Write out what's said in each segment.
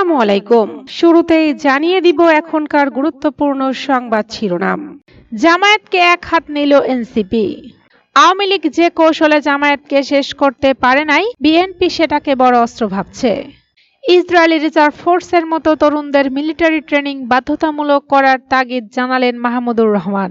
আসসালামু আলাইকুম। শুরুতেই জানিয়ে দিব এখনকার গুরুত্বপূর্ণ সংবাদ শিরোনাম। জামায়াতকে এক হাত নিল এনসিপি। আওয়ামী লীগ যে কৌশলে জামায়াতকে শেষ করতে পারে নাই, বিএনপি সেটাকে বড় অস্ত্র ভাবছে। ইসরায়েলি রিজার্ভ ফোর্সের মতো তরুণদের মিলিটারি ট্রেনিং বাধ্যতামূলক করার তাগিদ জানালেন মাহমুদুর রহমান।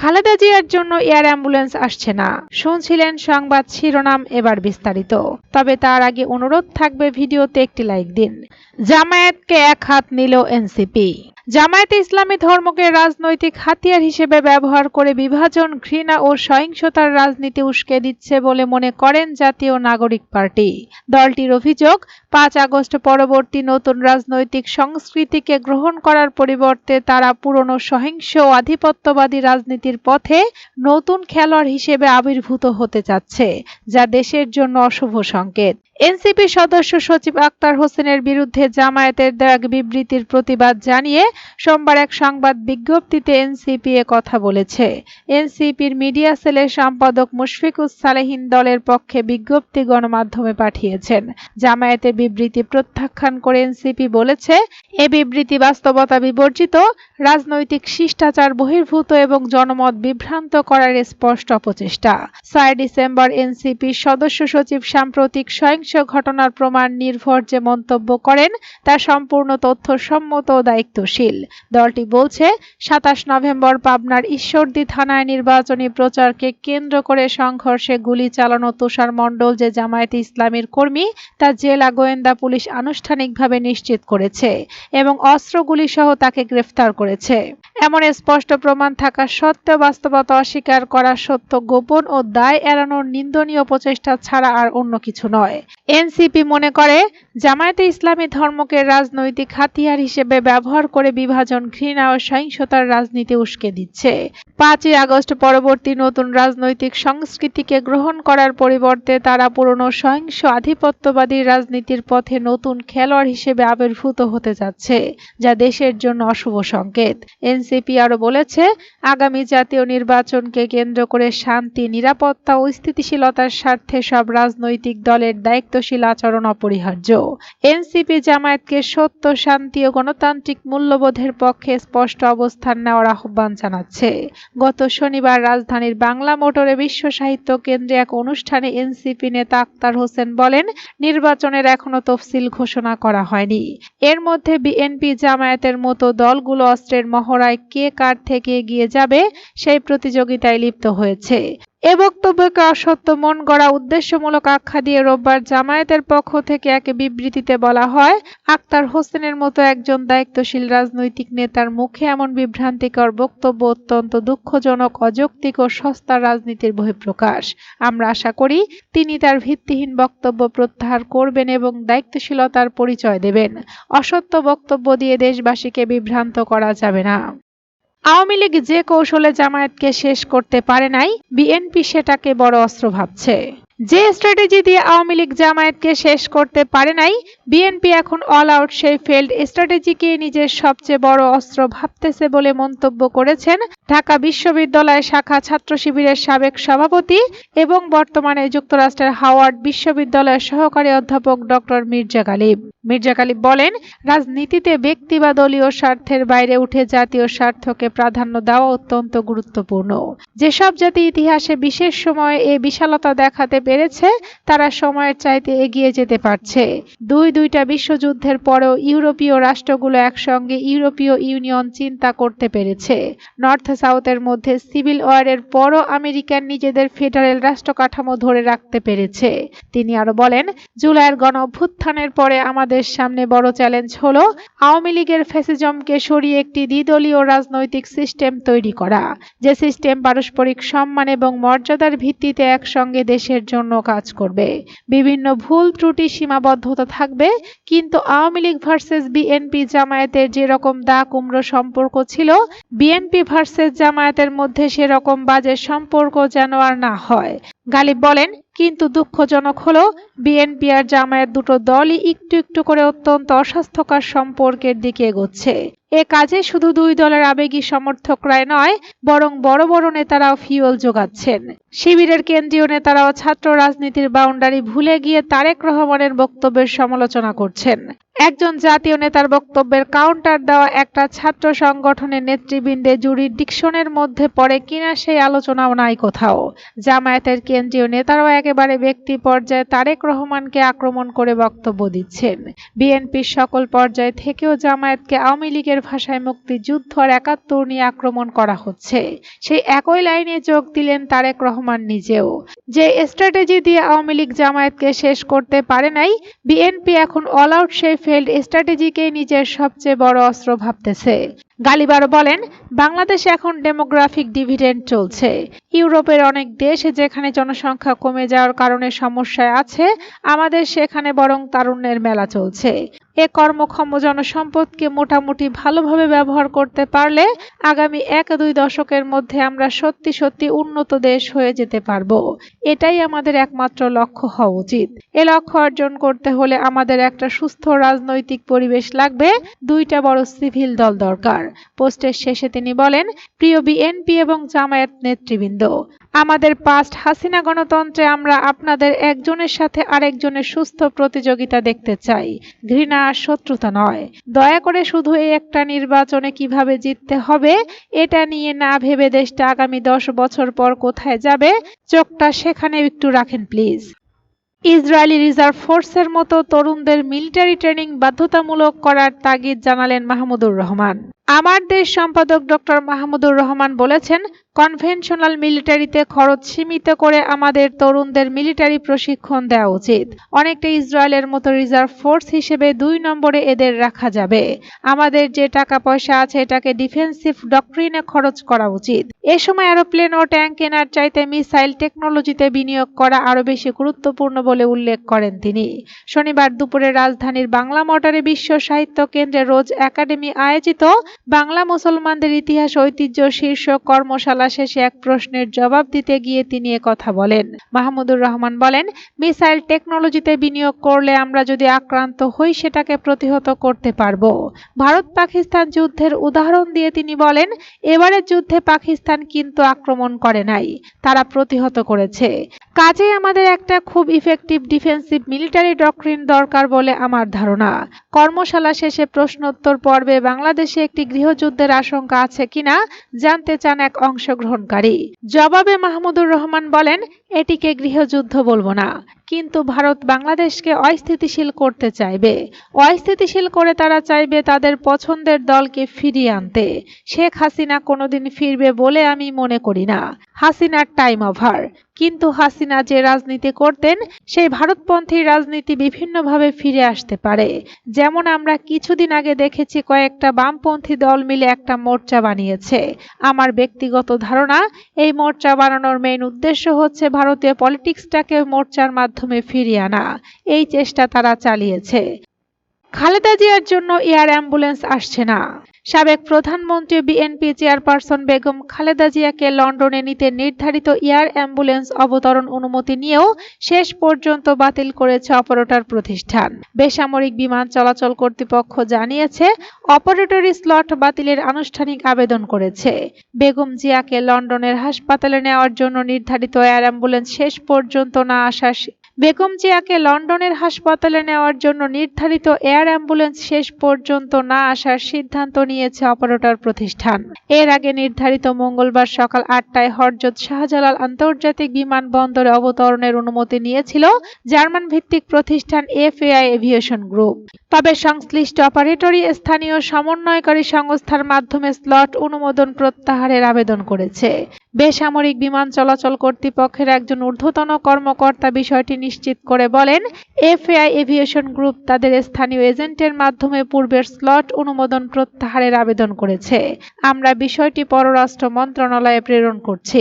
খালেদা জিয়ার জন্য এয়ার অ্যাম্বুলেন্স আসছে না। শুনছিলেন সংবাদ শিরোনাম এবার বিস্তারিত। তবে তার আগে অনুরোধ থাকবে ভিডিওতে একটি লাইক দিন। জামায়াতকে এক হাত নিল এনসিপি। জামায়াতে ইসলামী ধর্মকে রাজনৈতিক হাতিয়ার হিসেবে ব্যবহার করে বিভাজন, ঘৃণা ও সহিংসতার রাজনীতি উস্কে দিচ্ছে বলে মনে করেন জাতীয় নাগরিক পার্টি। দলটির অভিযোগ পাঁচ আগস্ট পরবর্তী নতুন রাজনৈতিক সংস্কৃতিকে গ্রহণ করার পরিবর্তে তারা পুরনো সহিংস আধিপত্যবাদী রাজনীতির পথে নতুন খেলোয়াড় হিসেবে আবির্ভূত হতে চাচ্ছে, যা দেশের জন্য অশুভ সংকেত। এনসিপি সদস্য সচিব আক্তার হোসেনের বিরুদ্ধে জামায়াতের দেওয়া বিবৃতির প্রতিবাদ জানিয়ে সোমবার এক সংবাদ বিজ্ঞপ্তিতে এনসিপি এ কথা বলেছে। এনসিপির মিডিয়া সেলের সম্পাদক মুশফিকুস সালেহিন দলের পক্ষে বিজ্ঞপ্তি গণমাধ্যমে পাঠিয়েছেন। জামায়াতের বিবৃতি প্রত্যাখ্যান করে এনসিপি বলেছে, এ বিবৃতি বাস্তবতা বিবর্জিত, রাজনৈতিক শিষ্টাচার বহির্ভূত এবং জনমত বিভ্রান্ত করার স্পষ্ট অপচেষ্টা। ছয় ডিসেম্বর এনসিপির সদস্য সচিব সাম্প্রতিক সহিংস ঘটনার প্রমাণ নির্ভর যে মন্তব্য করেন, তা সম্পূর্ণ তথ্যসম্মত ও দায়িত্বশীল। দলটি বলছে, সাতাশ নভেম্বর পাবনার ঈশ্বরদী থানায় নির্বাচনী প্রচারকে কেন্দ্র করে সংঘর্ষে গুলি চালানো তুষার মণ্ডল যে জামায়াতে ইসলামীর কর্মী, তা জেলা গোয়েন্দা পুলিশ আনুষ্ঠানিকভাবে নিশ্চিত করেছে এবং অস্ত্রগুলি সহ তাকে গ্রেফতার করেছে। এমন স্পষ্ট প্রমাণ থাকা সত্ত্বেও বাস্তবতা অস্বীকার করা সত্য গোপন ও দায় এড়ানোর নিন্দনীয় প্রচেষ্টা ছাড়া আর অন্য কিছু নয়। এনসিপি মনে করে, জামায়াতে ইসলামী ধর্মকে রাজনৈতিক হাতিয়ার হিসেবে ব্যবহার করে বিভাজন, ঘৃণা ও সহিংসতার রাজনীতি উস্কে দিচ্ছে। পাঁচই আগস্ট পরবর্তী নতুন রাজনৈতিক সংস্কৃতিকে গ্রহণ করার পরিবর্তে তারা পুরনো সহিংস আধিপত্যবাদী রাজনীতির পথে নতুন খেলোয়াড় হিসেবে আবির্ভূত হতে যাচ্ছে, যা দেশের জন্য অশুভ সংকেত। এনসিপি আরও বলেছে, আগামী জাতীয় নির্বাচনকে কেন্দ্র করে শান্তি, নিরাপত্তা ও স্থিতিশীলতার স্বার্থে সব রাজনৈতিক দলের দায়িত্বশীল আচরণ অপরিহার্য। এনসিপি জামায়াতকে সত্য, শান্তি ও গণতান্ত্রিক মূল্যবোধের পক্ষে স্পষ্ট অবস্থান নেওয়ার আহ্বান জানাচ্ছে। গত শনিবার রাজধানীর বাংলা মোটরে বিশ্ব সাহিত্য কেন্দ্রে এক অনুষ্ঠানে এনসিপি নেতা আক্তার হোসেন বলেন, নির্বাচনের এখনও তফসিল ঘোষণা করা হয়নি। এর মধ্যে বিএনপি জামায়াতের মতো দলগুলো অস্ত্রের মহড়ায় কে কার থেকে এগিয়ে যাবে সেই প্রতিযোগিতায় লিপ্ত হয়েছে। এ বক্তব্যকে অসত্য, মন গড়া, উদ্দেশ্যমূলক আখ্যা দিয়ে রোববার জামায়াতের পক্ষ থেকে এক বিবৃতিতে বলা হয়, আক্তার হোসেনের মতো একজন দায়িত্বশীল রাজনৈতিক নেতার মুখে এমন বিভ্রান্তিকর বক্তব্য অত্যন্ত দুঃখজনক, অযৌক্তিক ও সস্তা রাজনীতির বহিঃপ্রকাশ। আমরা আশা করি তিনি তার ভিত্তিহীন বক্তব্য প্রত্যাহার করবেন এবং দায়িত্বশীলতার পরিচয় দেবেন। অসত্য বক্তব্য দিয়ে দেশবাসীকে বিভ্রান্ত করা যাবে না। আওয়ামী লীগ যে কৌশলে জামায়াতকে শেষ করতে পারে নাই বিএনপি সেটাকে বড় অস্ত্র ভাবছে। যে স্ট্র্যাটেজি দিয়ে আওয়ামী লীগ জামায়াতকে শেষ করতে পারে নাই, বিএনপি এখন অল আউট সেই ফেল্ড স্ট্র্যাটেজিকে নিজের সবচেয়ে বড় অস্ত্র ভাবতেছে বলে মন্তব্য করেছেন ঢাকা বিশ্ববিদ্যালয় শাখা ছাত্র শিবিরের সাবেক সভাপতি এবং বর্তমানে যুক্তরাষ্ট্রের হাওয়ার্ড বিশ্ববিদ্যালয়ের সহকারী অধ্যাপক ডক্টর মির্জা গালিব। মির্জা গালিব বলেন, রাজনীতিতে ব্যক্তি বা দলীয় স্বার্থের বাইরে উঠে জাতীয় স্বার্থকে প্রাধান্য দেওয়া অত্যন্ত গুরুত্বপূর্ণ। যেসব জাতি ইতিহাসে বিশেষ সময়ে এ বিশালতা দেখাতে পেরেছে তারা সময়ের চাইতে এগিয়ে যেতে পারছে। দুই দুইটা বিশ্বযুদ্ধের পরেও ইউরোপীয় রাষ্ট্রগুলো একসঙ্গে ইউরোপীয় ইউনিয়ন চিন্তা করতে পেরেছে। নর্থ সাউথের মধ্যে সিভিল ওয়ারের পরও আমেরিকান নিজেদের ফেডারেল রাষ্ট্র কাঠামো ধরে রাখতে পেরেছে। তিনি আরও বলেন, জুলাইয়ের গণ অভ্যুত্থানের পরে আমাদের সামনে বড় চ্যালেঞ্জ হলো আওয়ামী লীগের ফ্যাসিজমকে সরিয়ে একটি দ্বিদলীয় রাজনৈতিক সিস্টেম তৈরি করা। যে সিস্টেম পারস্পরিক সম্মান এবং মর্যাদার ভিত্তিতে একসঙ্গে দেশের জন্য কাজ করবে। বিভিন্ন ভুল ত্রুটি সীমাবদ্ধতা থাকবে, কিন্তু আওয়ামী লীগ ভার্সেস বিএনপি জামায়াতের যেরকম দা কুমড়ো সম্পর্ক ছিল বিএনপি ভার্সেস জামায়াতের মধ্যে সেরকম বাজে সম্পর্ক যেন আর না হয়। গালিব বলেন কিন্তু দুঃখজনক হলো বিএনপি আর জামায়াত দুটো দলই একটু একটু করে অত্যন্ত অস্বাস্থ্যকর সম্পর্কের দিকে এগোচ্ছে। এ কাজে শুধু দুই দলের আবেগী সমর্থকরাই নয়, বরং বড় বড় নেতারাও ফিউল যোগাচ্ছেন। শিবিরের কেন্দ্রীয় নেতারাও ছাত্র রাজনীতির বাউন্ডারি ভুলে গিয়ে তারেক রহমানের বক্তব্যের সমালোচনা করছেন। একজন জাতীয় নেতার বক্তব্যের কাউন্টার দেওয়া একটা ছাত্র সংগঠনের নেতৃবৃন্দে জুরিডিকশনের মধ্যে পড়ে কিনা সেই আলোচনাও নাই কোথাও। জামায়াতের কেন্দ্রীয় নেতারাও একেবারে ব্যক্তি পর্যায়ে তারেক রহমানকে আক্রমণ করে বক্তব্য দিচ্ছেন। বিএনপির সকল পর্যায় থেকেও জামায়াতকে আওয়ামী লীগের ভাষায় মুক্তিযুদ্ধ আর একাত্তর নিয়ে আক্রমণ করা হচ্ছে। সেই একই লাইনে যোগ দিলেন তারেক রহমান নিজেও। যে স্ট্র্যাটেজি দিয়ে আওয়ামী লীগ জামায়াতকে শেষ করতে পারে নাই, বিএনপি এখন অল আউট সেই ফেল্ড স্ট্র্যাটেজিকে নিজের সবচেয়ে বড় অস্ত্র ভাবতেছে। গালিবার বলেন, বাংলাদেশে এখন ডেমোগ্রাফিক ডিভিডেন্ড চলছে। ইউরোপের অনেক দেশ যেখানে জনসংখ্যা কমে যাওয়ার কারণে সমস্যায় আছে, আমাদের সেখানে বরং তারুণ্যের মেলা চলছে। এ কর্মক্ষম জনসম্পদকে মোটামুটি ভালোভাবে ব্যবহার করতে পারলে আগামী এক দুই দশকের মধ্যে আমরা সত্যি সত্যি উন্নত দেশ হয়ে যেতে পারব। এটাই আমাদের একমাত্র লক্ষ্য হওয়া উচিত। এ লক্ষ্য অর্জন করতে হলে আমাদের একটা সুস্থ রাজনৈতিক পরিবেশ লাগবে, দুইটা বড় সিভিল দল দরকার। পোস্টের শেষে তিনি বলেন, প্রিয় বিএনপি এবং জামায়াত নেতৃবৃন্দ, আমাদের পাস্ট হাসিনা গণতন্ত্রে আমরা আপনাদের একজনের সাথে আরেকজনের সুস্থ প্রতিযোগিতা দেখতে চাই। ঘৃণা আর শত্রুতা নয়। দয়া করে শুধু এই একটা নির্বাচনে কীভাবে জিততে হবে, এটা নিয়ে না ভেবে দেশটা আগামী দশ বছর পর কোথায় যাবে, চোখটা সেখানে একটু রাখেন প্লিজ। ইসরায়েলি রিজার্ভ ফোর্সের মতো তরুণদের মিলিটারি ট্রেনিং বাধ্যতামূলক করার তাগিদ জানালেন মাহমুদুর রহমান। আমার দেশ সম্পাদক ডক্টর মাহমুদুর রহমান বলেছেন কনভেনশনাল মিলিটারিতে খরচ সীমিত করে আমাদের তরুণদের মিলিটারি প্রশিক্ষণ দেওয়া উচিত। অনেকটা ইসরায়েলের মতো রিজার্ভ ফোর্স হিসেবে দুই নম্বরে এদের রাখা যাবে। আমাদের যে টাকা পয়সা আছে, এটাকে ডিফেন্সিভ ডক্ট্রিনে খরচ করা উচিত। এ সময় এরোপ্লেন ও ট্যাঙ্ক কেনার চাইতে মিসাইল টেকনোলজিতে বিনিয়োগ করা আরও বেশি গুরুত্বপূর্ণ বলে উল্লেখ করেন তিনি। শনিবার দুপুরে রাজধানীর বাংলা মোটরে বিশ্ব সাহিত্য কেন্দ্রে রোজ একাডেমি আয়োজিত বাংলা মুসলমানদের ইতিহাস ঐতিহ্য শীর্ষক কর্মশালা শেষে এক প্রশ্নের জবাব দিতে গিয়ে তিনি কথা বলেন। মাহমুদুর রহমান বলেন, মিসাইল টেকনোলজিতে বিনিয়োগ করলে আমরা যদি আক্রান্ত হই, সেটাকে প্রতিহত করতে পারব। ভারত পাকিস্তান যুদ্ধের উদাহরণ দিয়ে তিনি বলেন, এবারের যুদ্ধে পাকিস্তান কিন্তু আক্রমণ করে নাই, তারা প্রতিহত করেছে। কাজে আমাদের একটা খুব ইফেক্টিভ ডিফেন্সিভ মিলিটারি ডক্ট্রিন দরকার বলে আমার ধারণা। কর্মশালা শেষে প্রশ্নোত্তর পর্বে বাংলাদেশে একটি গৃহযুদ্ধের আশঙ্কা আছে কিনা, জানতে চান এক অংশগ্রহণকারী। জবাবে মাহমুদুর রহমান বলেন এটিকে গৃহযুদ্ধ বলব না। কিন্তু ভারত বাংলাদেশকে অস্থিতিশীল করতে চাইবে। অস্থিতিশীল করে তারা চাইবে তাদের পছন্দের দলকে ফিরিয়ে আনতে। শেখ হাসিনা কোনোদিন ফিরবে বলে আমি মনে করি না। হাসিনার টাইম ওভার কিন্তু হাসিনা যে রাজনীতি করতেন, সেই ভারতপন্থী রাজনীতি বিভিন্নভাবে ফিরে আসতে পারে। যেমন আমরা কিছুদিন আগে দেখেছি কয়েকটা বামপন্থী দল মিলে একটা মোর্চা বানিয়েছে। আমার ব্যক্তিগত ধারণা, এই মোর্চা বানানোর মেইন উদ্দেশ্য হচ্ছে ভারতীয় পলিটিক্সটাকে মোর্চার মাধ্যমে ফিরিয়ে আনা। এই চেষ্টা তারা চালিয়েছে। খালেদা জিয়ার জন্য এয়ার অ্যাম্বুলেন্স আসছে না। সাবেক প্রধানমন্ত্রী বিএনপি চেয়ারপারসন বেগম খালেদা জিয়াকে লন্ডনে নিতে নির্ধারিত এয়ার অ্যাম্বুলেন্স অবতরণ অনুমতি নিয়েও শেষ পর্যন্ত বাতিল করেছে অপারেটর প্রতিষ্ঠান। বেসামরিক বিমান চলাচল কর্তৃপক্ষ জানিয়েছে, অপারেটরি স্লট বাতিলের আনুষ্ঠানিক আবেদন করেছে। বেগম জিয়াকে লন্ডনের হাসপাতালে নেওয়ার জন্য নির্ধারিত এয়ার অ্যাম্বুলেন্স শেষ পর্যন্ত না আসার বেগম জিয়াকে লন্ডনের হাসপাতালে নেওয়ার জন্য নির্ধারিত এয়ার অ্যাম্বুলেন্স শেষ পর্যন্ত না আসার সিদ্ধান্ত নিয়েছে অপারেটর প্রতিষ্ঠান। এর আগে নির্ধারিত মঙ্গলবার সকাল আটটায় হরজত শাহজালাল আন্তর্জাতিক বিমানবন্দরে অবতরণের অনুমতি নিয়েছিল জার্মান ভিত্তিক প্রতিষ্ঠান এফএআই এভিয়েশন গ্রুপ। তবে সংশ্লিষ্ট অপারেটরই স্থানীয় সমন্বয়কারী সংস্থার মাধ্যমে স্লট অনুমোদন প্রত্যাহারের আবেদন করেছে। বেসামরিক বিমান চলাচল কর্তৃপক্ষের একজন ঊর্ধ্বতন কর্মকর্তা বিষয়টি নিশ্চিত করে বলেন, এফএআই এভিয়েশন গ্রুপ তাদের স্থানীয় এজেন্টের মাধ্যমে পূর্বের স্লট অনুমোদন প্রত্যাহারের আবেদন করেছে। আমরা বিষয়টি পররাষ্ট্র মন্ত্রণালয়ে প্রেরণ করছি।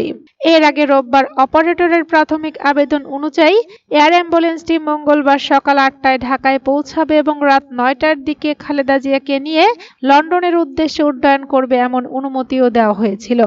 এর আগে রোববার অপারেটরের প্রাথমিক আবেদন অনুযায়ী এয়ার অ্যাম্বুলেন্সটি মঙ্গলবার সকাল আটটায় ঢাকায় পৌঁছাবে এবং রাত নয়টার দিকে খালেদা জিয়াকে নিয়ে লন্ডনের উদ্দেশ্যে উড্ডয়ন করবে এমন অনুমতিও দেওয়া হয়েছিল।